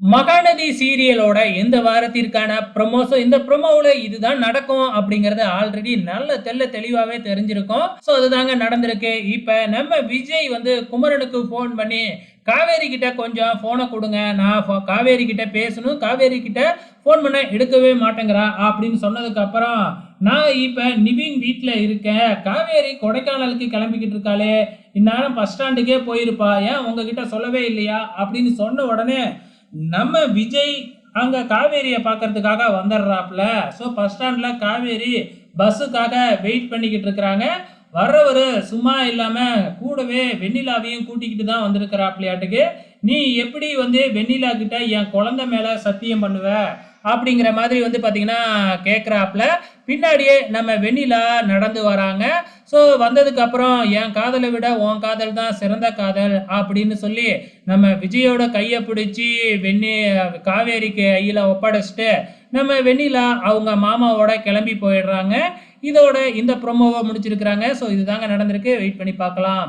மகாநதி சீரியலோட இந்த வாரத்திற்கான promo so இந்த ப்ரொமோவில் இதுதான் நடக்கும் அப்படிங்கறது ஆல்ரெடி நல்ல தெள்ள தெளிவாகவே தெரிஞ்சிருக்கும். ஸோ அதுதாங்க நடந்திருக்கு. இப்போ நம்ம விஜய் வந்து குமரனுக்கு ஃபோன் பண்ணி காவேரி கிட்ட கொஞ்சம் ஃபோனை கொடுங்க. நான் ஃபோ- காவேரி கிட்ட பேசணும். காவேரி கிட்ட ஃபோன் பண்ண எடுக்கவே மாட்டேங்கிறா அப்படின்னு சொன்னதுக்கு அப்புறம் நான் இப்போ நிவின் வீட்டில் இருக்கேன். காவேரி கொடைக்கானலுக்கு கிளம்பிக்கிட்டு இருக்காளே. இந்நேரம் பஸ் ஸ்டாண்டுக்கே போயிருப்பா. ஏன் உங்ககிட்ட சொல்லவே இல்லையா? அப்படின்னு சொன்ன உடனே நம்ம விஜய் அங்கே காவேரியை பார்க்கறதுக்காக வந்துடுறாப்புல. ஸோ பஸ் ஸ்டாண்டில் காவேரி பஸ்ஸுக்காக வெயிட் பண்ணிக்கிட்டு இருக்கிறாங்க. வர்றவர் சும்மா இல்லாமல் கூடவே வெண்ணிலாவையும் கூட்டிக்கிட்டு தான் வந்திருக்கிறாப்லையாட்டுக்கு நீ எப்படி வந்து வெண்ணிலா கிட்ட என் குழந்தை மேலே சத்தியம் பண்ணுவ? அப்படிங்கிற மாதிரி வந்து பார்த்தீங்கன்னா கேட்குறாப்புல பின்னாடியே நம்ம வெண்ணிலா நடந்து வராங்க. ஸோ வந்ததுக்கப்புறம் என் காதலை விட உன் காதல் தான் சிறந்த காதல் அப்படின்னு சொல்லி நம்ம விஜயோட கையை பிடிச்சி வெண்ணி காவேரிக்கு கையில் ஒப்படைச்சிட்டு நம்ம வெண்ணிலா அவங்க மாமாவோட கிளம்பி போயிடுறாங்க. இதோட இந்த ப்ரொமோவை முடிச்சிருக்கிறாங்க. ஸோ இதுதாங்க நடந்திருக்கு. வெயிட் பண்ணி பார்க்கலாம்.